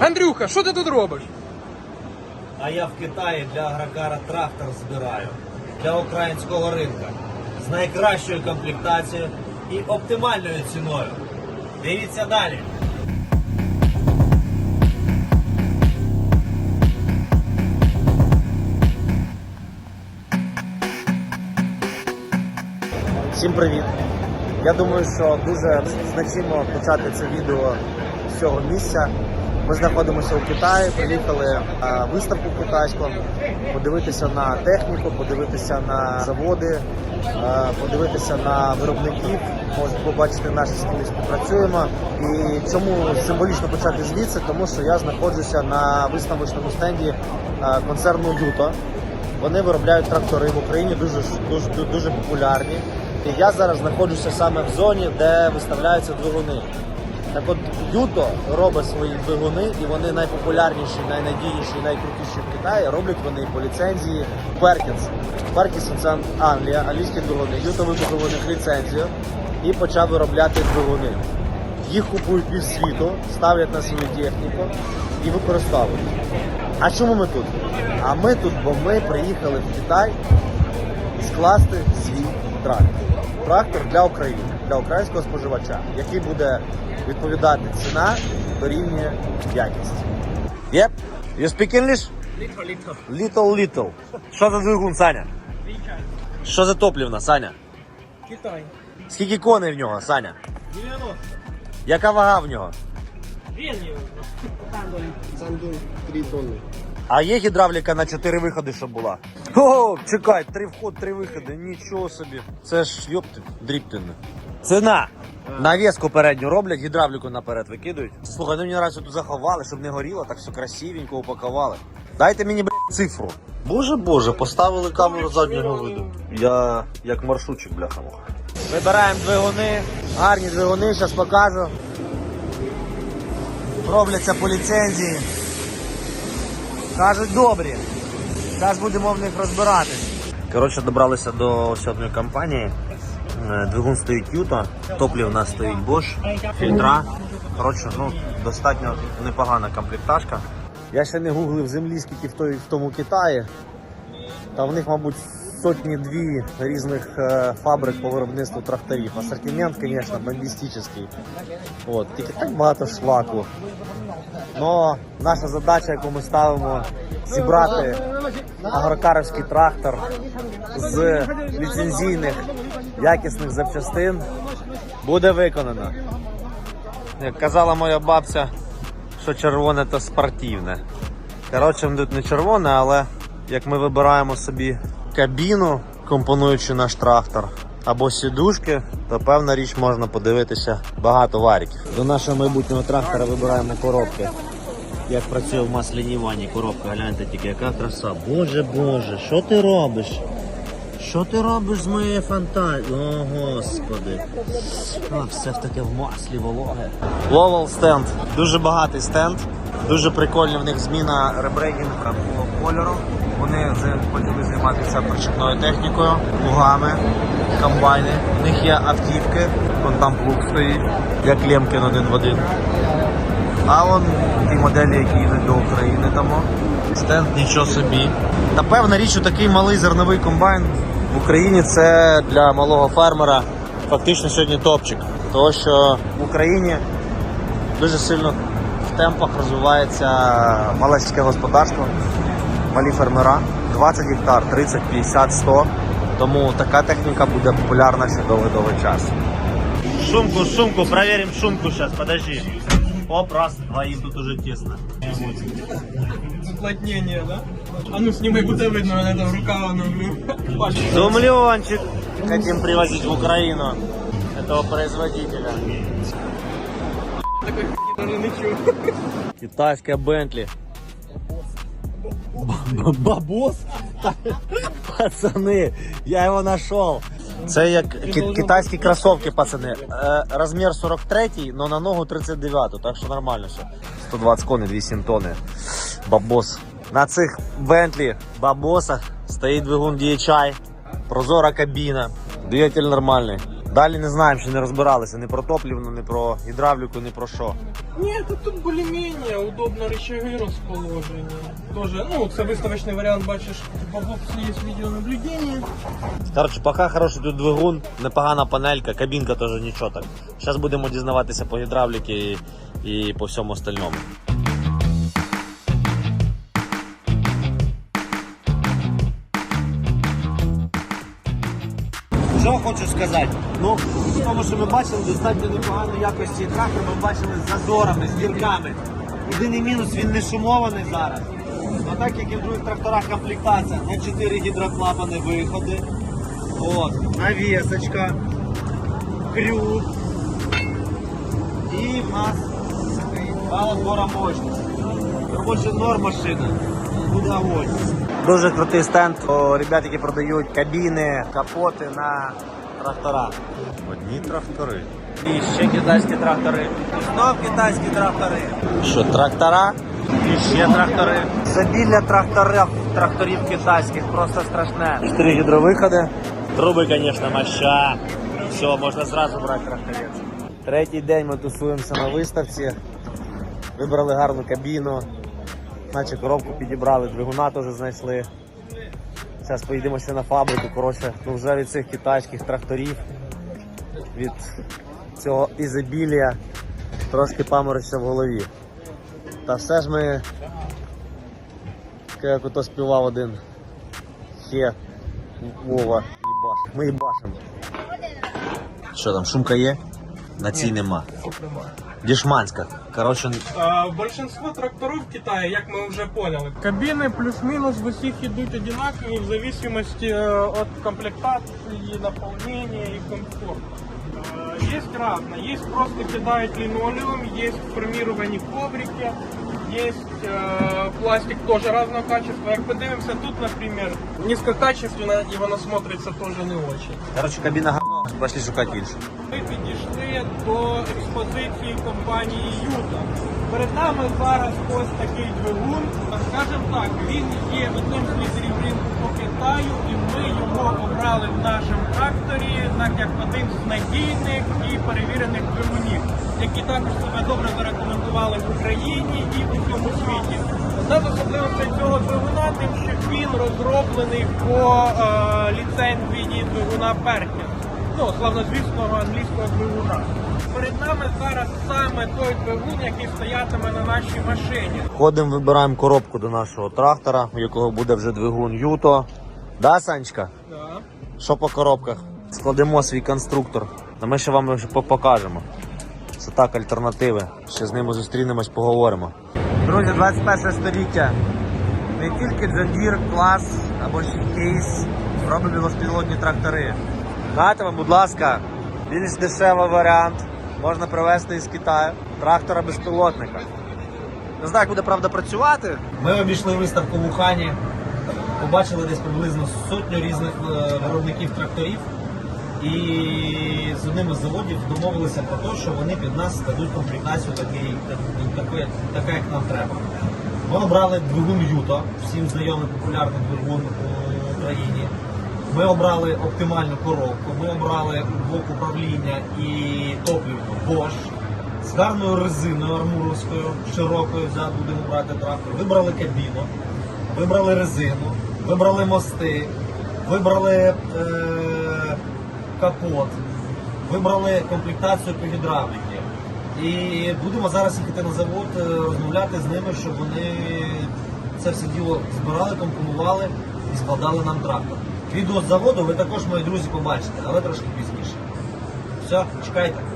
Андрюха, що ти тут робиш? А я в Китаї для агрокара трактор збираю для українського ринка з найкращою комплектацією і оптимальною ціною. Дивіться далі. Всім привіт! Я думаю, що дуже значимо почати це відео з цього місця. Ми знаходимося у Китаї, приїхали виставку китайську, подивитися на техніку, подивитися на заводи, подивитися на виробників. Можете побачити наші з ким співпрацюємо. І чому символічно почати звідси? Тому що я знаходжуся на виставочному стенді концерну Юто. Вони виробляють трактори в Україні дуже дуже дуже популярні. І я зараз знаходжуся саме в зоні, де виставляються двигуни. Так от Юто робить свої двигуни, і вони найпопулярніші, найнадійніші, найкрутіші в Китаї. Роблять вони по ліцензії Перкінс. Перкінс це Англія, англійські двигуни. Юто викупив у них ліцензію і почав виробляти двигуни. Їх купують пів світу, ставлять на свою техніку і використовують. А чому ми тут? А ми тут, бо ми приїхали в Китай скласти свій трактор. Трактор для України, для українського споживача, який буде відповідати ціна дорівнює якість. Yep. You speak English? Літро, літро. Little little. Що за двигун, Саня? Що за топлівна, Саня? Китай. Скільки коней в нього, Саня? 90. Яка вага в нього? Венгрію. А є гідравліка на 4 виходи, щоб була? О, чекай, три вход, три виходи, нічого собі. Це ж йопти, дріптини. Ціна. Навіску передню роблять, гідравліку наперед викидують. Слухай, ну мені раз тут заховали, щоб не горіло, так все красивенько упакували. Дайте мені блядь, цифру. Боже боже, поставили камеру заднього виду. Я як маршрутчик, бляха муха. Вибираємо двигуни, гарні двигуни, зараз покажу. Робляться по ліцензії. Кажуть, добрі. Зараз будемо в них розбиратись. Коротше, добралися до одної компанії. Е, Двигун стоїть Юто, топлів у нас стоїть Bosch, фільтра. Коротше, ну, достатньо непогана комплектажка. Я ще не гуглив землі, скільки в, той, в тому Китаї. Та в них, мабуть, сотні-дві різних е, фабрик по виробництву тракторів. Асортимент, звісно, бомбістичний. От, тільки так багато шлаку. Но наша задача, яку ми ставимо, зібрати агрокаровський трактор з ліцензійних якісних запчастин, буде виконана. Як казала моя бабця, що червоне то спортивне. Коротше, тут не червоне, але як ми вибираємо собі кабіну, компонуючи наш трактор, або сідушки, то певна річ можна подивитися багато варіків. До нашого майбутнього трактора вибираємо коробки. Як працює в масляній ванні коробка, гляньте тільки, яка краса. Боже Боже, що ти робиш? Що ти робиш з моєю фантазією? О, господи. А, все ж таки в маслі вологе. Ловел стенд. Дуже багатий стенд. Дуже прикольна в них зміна ребрейдінга по кольору. Вони вже почали займатися причепною технікою, лугами, комбайни. У них є автівки, вон там плуг стоїть, як Лемкін один в один. А вон ті моделі, які йдуть до України тому. Стенд нічого собі. Та певна річ, такий малий зерновий комбайн в Україні це для малого фермера фактично сьогодні топчик. Тому що в Україні дуже сильно в темпах розвивається мале сільське господарство, малі фермера, 20 гектар, 30, 50, 100. Тому така техніка буде популярна ще довгий-довгий час. Шумку, шумку, проверим шумку сейчас, подожди. Оп, раз, два, им тут уже тесно. Уплотнення, да? А ну сними, буде видно, там рука, воно, блін. Бачиш, Зумленчик хотим привозить в Украину этого производителя. даже. Китайская Бентли. Бабос? Пацаны, я его нашел. Це як ки- китайські кросовки, пацани. Е, розмір 43, але на ногу 39, так що нормально все. 120 коней, 200 тонни. Бабос. На цих Бентлі бабосах стоїть двигун DHI, прозора кабіна, двигатель нормальний. Далі не знаємо, ще не розбиралися ні про топлівну, ні про гідравліку, ні про що. Нет, тут, тут более-менее удобно рычаги расположені. Тоже, ну, це виставочний варіант, бачиш, по боксу є відеонаблюдення. Коротше, поки хороший тут двигун, непогана панелька, кабінка теж нічого так. Зараз будемо дізнаватися по гідравліки і, і по всьому остальному. Що хочу сказати? Ну, в тому, що ми бачили, достатньо непоганої якості трактор, ми бачили з зазорами, з дірками. Єдиний мінус він не шумований зараз. А так як і в других тракторах комплектація на 4 гідроклапани виходи. От, навісочка, крюк. І в нас два отбора мощності. Робоча норма машина. Буде огонь. Дуже крутий стенд. У ребят, які продають кабіни, капоти на трактора. Одні трактори. І ще китайські трактори. Знов китайські трактори. Що, трактора? І ще трактори. Забілля тракторів, тракторів китайських просто страшне. Чотири гідровиходи. Труби, звісно, моща. Все, можна зразу брати тракторець. Третій день ми тусуємося на виставці. Вибрали гарну кабіну. Наче коробку підібрали, двигуна теж знайшли. Зараз поїдемо ще на фабрику. Коротше, ну вже від цих китайських тракторів, від цього ізобілія трошки паморочиться в голові. Та все ж ми, як ото співав один ще Вова. Ми їбашимо. Що там, шумка є? На цій нема. Дішманська. Коротше, А, большинство тракторов в Китае, як ми вже поняли, кабіни плюс-мінус в усіх йдуть одинакові в зависимости э, от комплектації, наполнения и комфорта. Э, Есть разное. Есть просто кидают линолеум, есть формирование коврики, есть э, пластик тоже разного качества. Як подивимося, тут, например, низкокачественно і воно смотрится тоже не очень. коротше кабіна гарна. Пошли шукати більше. Ми підійшли до експозиції компанії Юта. Перед нами зараз ось такий двигун. Скажімо так, він є одним з лідерів ринку по Китаю, і ми його обрали в нашому тракторі так як один з надійних і перевірених двигунів, які також себе добре зарекомендували в Україні і у всьому світі. Одна з особливостей цього двигуна, тим, що він розроблений по е, ліцензії двигуна Perkins ну, славнозвісного англійського двигуна. Перед нами зараз саме той двигун, який стоятиме на нашій машині. Ходимо, вибираємо коробку до нашого трактора, у якого буде вже двигун Юто. Да, Санечка? Да. Що по коробках? Складемо свій конструктор. А ми ще вам по- покажемо. Це так, альтернативи. Ще з ними зустрінемось, поговоримо. Друзі, 21 століття. Не тільки John клас або ще кейс робить безпілотні трактори. Нате вам, будь ласка, більш дешевий варіант. Можна привезти із Китаю трактора безпілотника. Не знаю, як буде правда працювати. Ми обійшли виставку в Ухані, побачили десь приблизно сотню різних е, виробників тракторів. І з одним із заводів домовилися про те, що вони під нас дадуть комплектацію такий, так- такий- така, як нам треба. Ми обрали двигун Юто, всім знайомий популярний двигун у Україні. Ми обрали оптимальну коробку, ми обрали блок управління і топливо Bosch з гарною резиною армуровською, широкою взяти будемо брати трактор. Вибрали кабіну, вибрали резину, вибрали мости, вибрали е- капот, вибрали комплектацію по гідравліки. І будемо зараз їхати на завод, е, розмовляти з ними, щоб вони це все діло збирали, компонували і складали нам трактор. Відео з заводу ви також, мої друзі, побачите, але трошки пізніше. Все, чекайте.